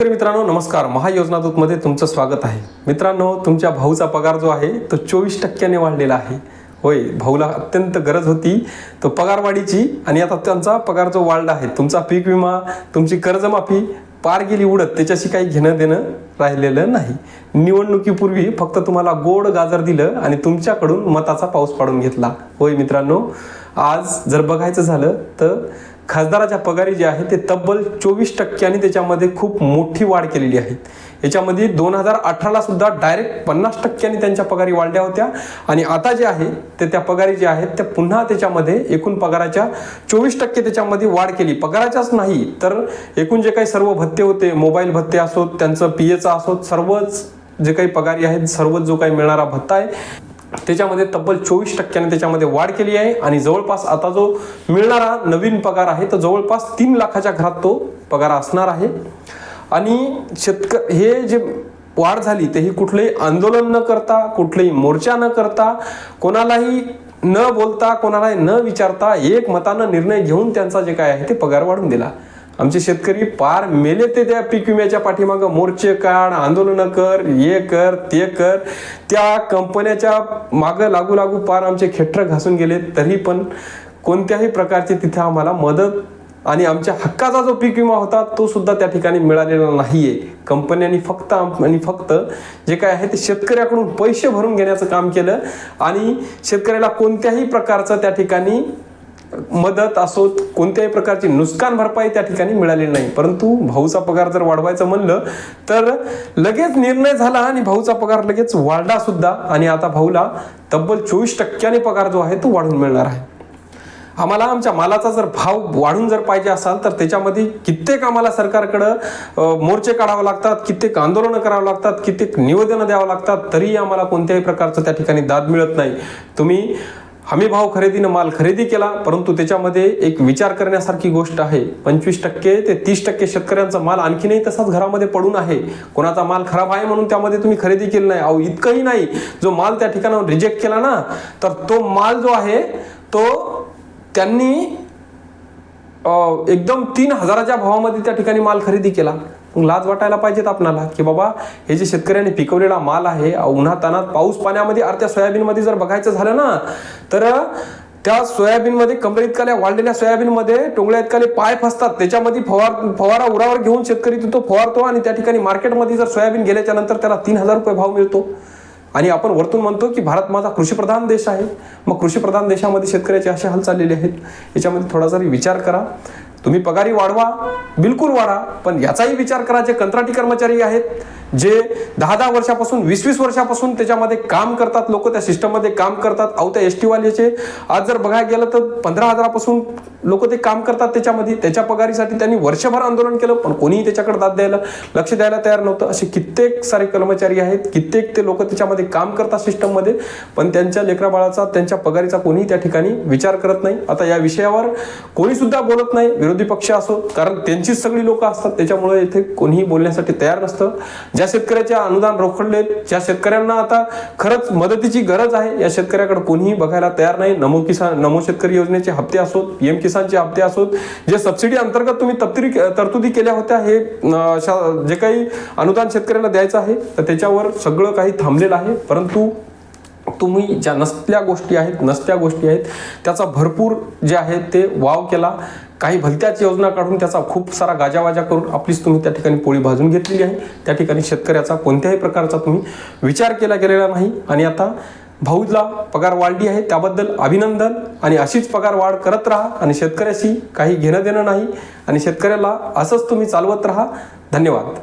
तर मित्रांनो नमस्कार. महायोजना दूतमध्ये तुमचं स्वागत आहे. मित्रांनो तुमच्या भाऊचा पगार जो आहे तो चोवीस टक्क्याने वाढलेला आहे. होय भाऊला अत्यंत गरज होती. तो पगारवाढीची आणि आता त्यांचा पगार जो वाढला आहे तुमचा पीक विमा तुमची कर्जमाफी पार गेली उडत त्याच्याशी काही घेणं देणं राहिलेलं नाही. निवडणुकीपूर्वी फक्त तुम्हाला गोड गाजर दिलं आणि तुमच्याकडून मताचा पाऊस पाडून घेतला. होय मित्रांनो. आज जर बघायचं झालं तर खासदाराच्या पगारी जे आहे ते तब्बल चोवीस टक्क्यांनी त्याच्यामध्ये खूप मोठी वाढ केलेली आहे. याच्यामध्ये दोन हजार अठराला सुद्धा डायरेक्ट पन्नास टक्क्यांनी त्यांच्या पगारी वाढल्या होत्या. आणि आता जे आहे ते त्या पगारी जे आहेत त्या पुन्हा त्याच्यामध्ये एकूण पगाराच्या चोवीस टक्के त्याच्यामध्ये वाढ केली. पगाराच्याच नाही तर एकूण जे काही सर्व भत्ते होते मोबाईल भत्ते असोत त्यांचं पी एचं असोत सर्वच जे काही पगारी आहेत सर्वच जो काही मिळणारा भत्ता आहे त्याच्यामध्ये तब्बल चोवीस टक्क्याने त्याच्यामध्ये वाढ केली आहे. आणि जवळपास आता जो मिळणारा नवीन पगार आहे तर जवळपास तीन लाखाच्या घरात तो पगार असणार आहे. आणि शेतक हे जे वाढ झाली ते ही कुठलंही आंदोलन न करता कुठलंही मोर्चा न करता कोणालाही न बोलता कोणालाही न विचारता एक मतानं निर्णय घेऊन त्यांचा जे काय आहे ते पगार वाढून दिला. आमचे शेतकरी पार मेले ते त्या पीक विम्याच्या पाठीमागं. मोर्चे काढ आंदोलनं कर हे कर ते कर. त्या कंपन्याच्या मागं लागू लागू पार आमचे खेटर घासून गेले. तरी पण कोणत्याही प्रकारची तिथे आम्हाला मदत आणि आमच्या हक्काचा जो पीक विमा होता तो सुद्धा त्या ठिकाणी मिळालेला नाहीये. कंपन्यांनी फक्त आणि फक्त जे काय आहे ते शेतकऱ्याकडून पैसे भरून घेण्याचं काम केलं आणि शेतकऱ्याला कोणत्याही प्रकारचं त्या ठिकाणी मदत असो कोणत्याही प्रकारची नुकसान भरपाई त्या ठिकाणी मिळालेली नाही. परंतु भाऊचा पगार जर वाढवायचं म्हणलं तर लगेच निर्णय झाला आणि भाऊचा पगार लगेच वाढला सुद्धा. आणि आता भाऊला तब्बल चोवीस टक्क्याने पगार जो आहे तो वाढून मिळणार आहे. आम्हाला आमच्या मालाचा जर भाव वाढून जर पाहिजे असाल तर त्याच्यामध्ये कित्येक आम्हाला सरकारकडं मोर्चे काढावे लागतात कित्येक आंदोलनं करावं लागतात कित्येक निवेदनं द्यावं लागतात तरीही आम्हाला कोणत्याही प्रकारचं त्या ठिकाणी दाद मिळत नाही. तुम्ही हमी भाव खरेदीनं माल खरेदी केला परंतु त्याच्यामध्ये एक विचार करण्यासारखी गोष्ट आहे. पंचवीस टक्के ते तीस टक्के शेतकऱ्यांचा माल आणखीनही तसाच घरामध्ये पडून आहे. कोणाचा माल खराब आहे म्हणून त्यामध्ये तुम्ही खरेदी केली नाही. अहो इतकंही नाही. जो माल त्या ठिकाणावर रिजेक्ट केला ना तर तो माल जो आहे तो त्यांनी एकदम तीन हजाराच्या भावामध्ये त्या ठिकाणी माल खरेदी केला. मग लाज वाटायला पाहिजेत आपणाला की बाबा हे जे शेतकऱ्यांनी पिकवलेला माल आहे उन्हातानात पाऊस पाण्यामध्ये अर्ध्या सोयाबीनमध्ये जर बघायचं झालं ना तर त्या सोयाबीनमध्ये कमरे इतकाल्या वाढलेल्या सोयाबीनमध्ये टोंगळ्या इतकाले पाय फसतात. त्याच्यामध्ये फवार फवारा उरावर घेऊन शेतकरी तो फवारतो आणि त्या ठिकाणी मार्केटमध्ये जर सोयाबीन गेल्याच्यानंतर त्याला तीन हजार रुपये भाव मिळतो. आणि आपण वरतून म्हणतो की भारत माझा कृषीप्रधान देश आहे. मग कृषीप्रधान देशामध्ये शेतकऱ्याचे असे हाल चाललेले आहेत. याच्यामध्ये थोडा जरी विचार करा. तुम्ही पगारी वाढवा बिलकुल वाढा पण याचाही विचार करा जे कंत्राटी कर्मचारी आहेत जे दहा दहा वर्षापासून वीस वीस वर्षापासून त्याच्यामध्ये काम करतात लोक त्या सिस्टममध्ये काम करतात अहो त्या एस टीवाल्याचे आज जर बघायला गेलं तर पंधरा हजारापासून लोक ते काम करतात त्याच्यामध्ये त्याच्या पगारीसाठी त्यांनी वर्षभर आंदोलन केलं पण कोणीही त्याच्याकडे दाद द्यायला लक्ष द्यायला तयार नव्हतं. असे कित्येक सारे कर्मचारी आहेत कित्येक ते लोक त्याच्यामध्ये काम करतात सिस्टममध्ये पण त्यांच्या लेकरा बाळाचा त्यांच्या पगारीचा कोणीही त्या ठिकाणी विचार करत नाही. आता या विषयावर कोणीसुद्धा बोलत नाही. विरोधी पक्ष असो कारण त्यांचीच सगळी लोक असतात. त्याच्यामुळे इथे कोणीही बोलण्यासाठी तयार नसतं. ज्या शेतकऱ्याचे अनुदान रोखडले ज्या शेतकऱ्यांना आता खरंच मदतीची गरज आहे या शेतकऱ्याकडे कोणीही बघायला तयार नाही. नमो किसान नमो शेतकरी योजनेचे हप्ते असोत पीएम किसानचे हप्ते असोत जे सबसिडी अंतर्गत तुम्ही तप्तरी तरतुदी केल्या होत्या हे जे काही अनुदान शेतकऱ्याला द्यायचं आहे तर त्याच्यावर सगळं काही थांबलेलं आहे. परंतु तुम्ही ज्या नसल्या गोष्टी आहेत नसत्या गोष्टी आहेत त्याचा भरपूर जे आहे ते वाव केला. काही भलत्याच योजना काढून त्याचा खूप सारा गाजावाजा करून आपलीच तुम्ही त्या ठिकाणी पोळी भाजून घेतलेली आहे. त्या ठिकाणी शेतकऱ्याचा कोणत्याही प्रकारचा तुम्ही विचार केला गेलेला नाही. आणि आता भाऊला पगार वाढली आहे. त्याबद्दल अभिनंदन. आणि अशीच पगार वाढ करत राहा. आणि शेतकऱ्याशी काही घेणं देणं नाही. आणि शेतकऱ्याला असंच तुम्ही चालवत राहा. धन्यवाद.